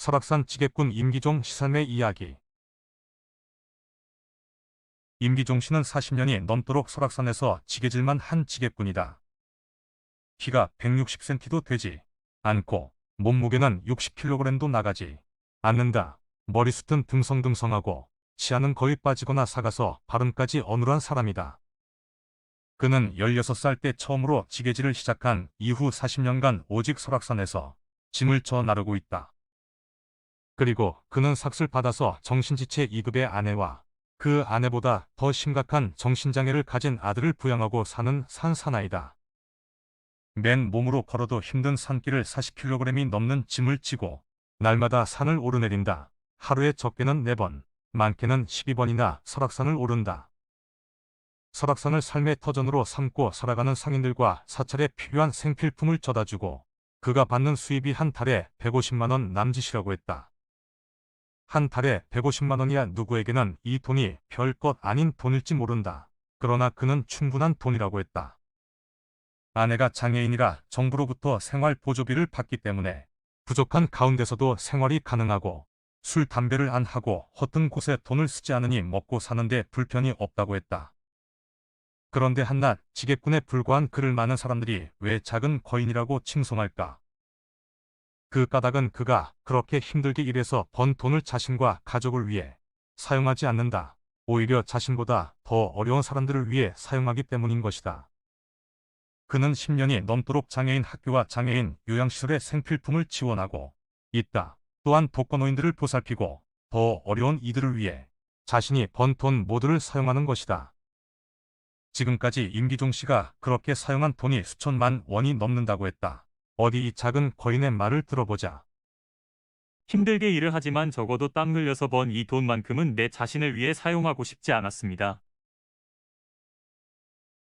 설악산 지객군 임기종 시삼의 이야기 임기종 씨는 40년이 넘도록 설악산에서 지게질만 한 지객군이다. 키가 160cm도 되지 않고 몸무게는 60kg도 나가지 않는다. 머리숱은 듬성듬성하고 치아는 거의 빠지거나 사가서 발음까지 어눌한 사람이다. 그는 16살 때 처음으로 지게질을 시작한 이후 40년간 오직 설악산에서 짐을 져 나르고 있다. 그리고 그는 삭슬 받아서 정신지체 2급의 아내와 그 아내보다 더 심각한 정신장애를 가진 아들을 부양하고 사는 산사나이다. 맨 몸으로 걸어도 힘든 산길을 40kg이 넘는 짐을 지고 날마다 산을 오르내린다. 하루에 적게는 4번, 많게는 12번이나 설악산을 오른다. 설악산을 삶의 터전으로 삼고 살아가는 상인들과 사찰에 필요한 생필품을 져다주고 그가 받는 수입이 한 달에 150만원 남짓이라고 했다. 한 달에 150만원이야 누구에게는 이 돈이 별것 아닌 돈일지 모른다. 그러나 그는 충분한 돈이라고 했다. 아내가 장애인이라 정부로부터 생활 보조비를 받기 때문에 부족한 가운데서도 생활이 가능하고 술, 담배를 안 하고 허튼 곳에 돈을 쓰지 않으니 먹고 사는데 불편이 없다고 했다. 그런데 한낱 지객군에 불과한 그를 많은 사람들이 왜 작은 거인이라고 칭송할까? 그 까닭은 그가 그렇게 힘들게 일해서 번 돈을 자신과 가족을 위해 사용하지 않는다. 오히려 자신보다 더 어려운 사람들을 위해 사용하기 때문인 것이다. 그는 10년이 넘도록 장애인 학교와 장애인 요양시설에 생필품을 지원하고 있다. 또한 독거노인들을 보살피고 더 어려운 이들을 위해 자신이 번 돈 모두를 사용하는 것이다. 지금까지 임기종 씨가 그렇게 사용한 돈이 수천만 원이 넘는다고 했다. 어디 이 작은 거인의 말을 들어보자. 힘들게 일을 하지만 적어도 땀 흘려서 번 이 돈만큼은 내 자신을 위해 사용하고 싶지 않았습니다.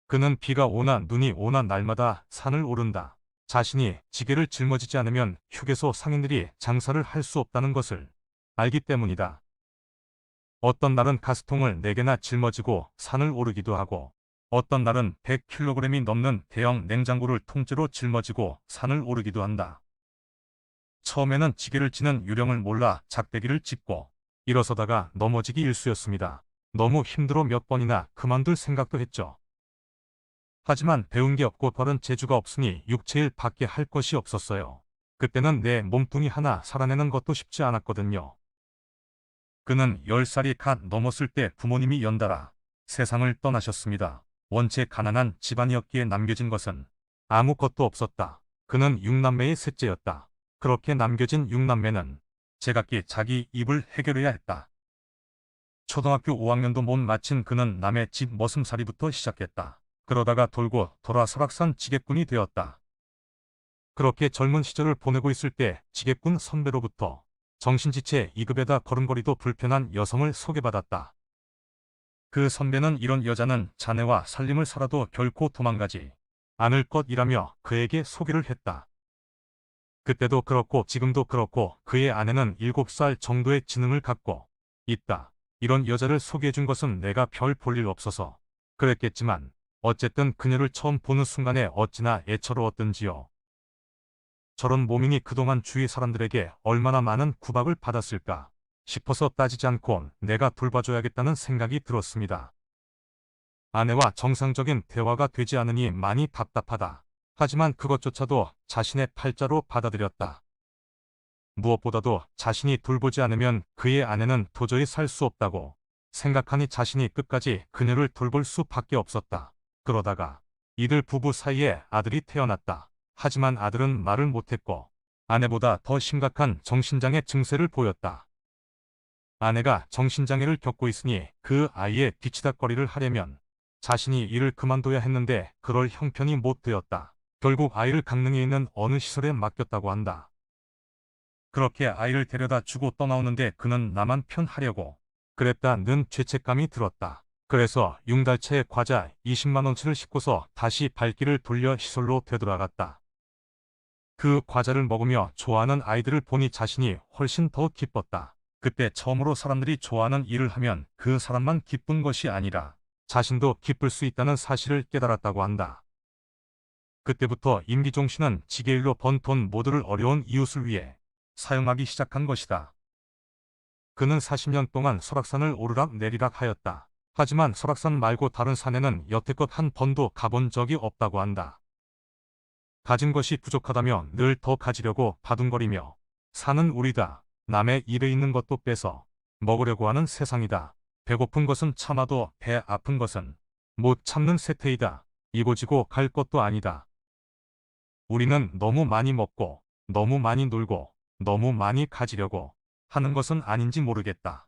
그는 비가 오나 눈이 오나 날마다 산을 오른다. 자신이 지게를 짊어지지 않으면 휴게소 상인들이 장사를 할 수 없다는 것을 알기 때문이다. 어떤 날은 가스통을 4개나 짊어지고 산을 오르기도 하고 어떤 날은 100kg이 넘는 대형 냉장고를 통째로 짊어지고 산을 오르기도 한다. 처음에는 지게를 지는 요령을 몰라 작대기를 짚고 일어서다가 넘어지기 일쑤였습니다. 너무 힘들어 몇 번이나 그만둘 생각도 했죠. 하지만 배운 게 없고 벌은 재주가 없으니 육체일 밖에 할 것이 없었어요. 그때는 내 몸뚱이 하나 살아내는 것도 쉽지 않았거든요. 그는 10살이 갓 넘었을 때 부모님이 연달아 세상을 떠나셨습니다. 원체 가난한 집안이었기에 남겨진 것은 아무것도 없었다. 그는 육남매의 셋째였다. 그렇게 남겨진 육남매는 제각기 자기 입을 해결해야 했다. 초등학교 5학년도 못 마친 그는 남의 집 머슴살이부터 시작했다. 그러다가 돌고 돌아 설악산 지객군이 되었다. 그렇게 젊은 시절을 보내고 있을 때 지객군 선배로부터 정신지체 2급에다 걸음걸이도 불편한 여성을 소개받았다. 그 선배는 이런 여자는 자네와 살림을 살아도 결코 도망가지 않을 것이라며 그에게 소개를 했다. 그때도 그렇고 지금도 그렇고 그의 아내는 7살 정도의 지능을 갖고 있다. 이런 여자를 소개해준 것은 내가 별 볼 일 없어서 그랬겠지만 어쨌든 그녀를 처음 보는 순간에 어찌나 애처로웠던지요. 저런 모민이 그동안 주위 사람들에게 얼마나 많은 구박을 받았을까 싶어서 따지지 않고 내가 돌봐줘야겠다는 생각이 들었습니다. 아내와 정상적인 대화가 되지 않으니 많이 답답하다. 하지만 그것조차도 자신의 팔자로 받아들였다. 무엇보다도 자신이 돌보지 않으면 그의 아내는 도저히 살 수 없다고 생각하니 자신이 끝까지 그녀를 돌볼 수밖에 없었다. 그러다가 이들 부부 사이에 아들이 태어났다. 하지만 아들은 말을 못했고 아내보다 더 심각한 정신장애 증세를 보였다. 아내가 정신장애를 겪고 있으니 그 아이의 뒤치다거리를 하려면 자신이 일을 그만둬야 했는데 그럴 형편이 못 되었다. 결국 아이를 강릉에 있는 어느 시설에 맡겼다고 한다. 그렇게 아이를 데려다 주고 떠나오는데 그는 나만 편하려고 그랬다는 죄책감이 들었다. 그래서 융달차에 과자 20만원치를 싣고서 다시 발길을 돌려 시설로 되돌아갔다. 그 과자를 먹으며 좋아하는 아이들을 보니 자신이 훨씬 더 기뻤다. 그때 처음으로 사람들이 좋아하는 일을 하면 그 사람만 기쁜 것이 아니라 자신도 기쁠 수 있다는 사실을 깨달았다고 한다. 그때부터 임기종 씨는 지게일로 번 돈 모두를 어려운 이웃을 위해 사용하기 시작한 것이다. 그는 40년 동안 설악산을 오르락 내리락 하였다. 하지만 설악산 말고 다른 산에는 여태껏 한 번도 가본 적이 없다고 한다. 가진 것이 부족하다며 늘 더 가지려고 바둥거리며 산은 우리다. 남의 일에 있는 것도 빼서 먹으려고 하는 세상이다. 배고픈 것은 참아도 배 아픈 것은 못 참는 세태이다. 이고지고 갈 것도 아니다. 우리는 너무 많이 먹고 너무 많이 놀고 너무 많이 가지려고 하는 것은 아닌지 모르겠다.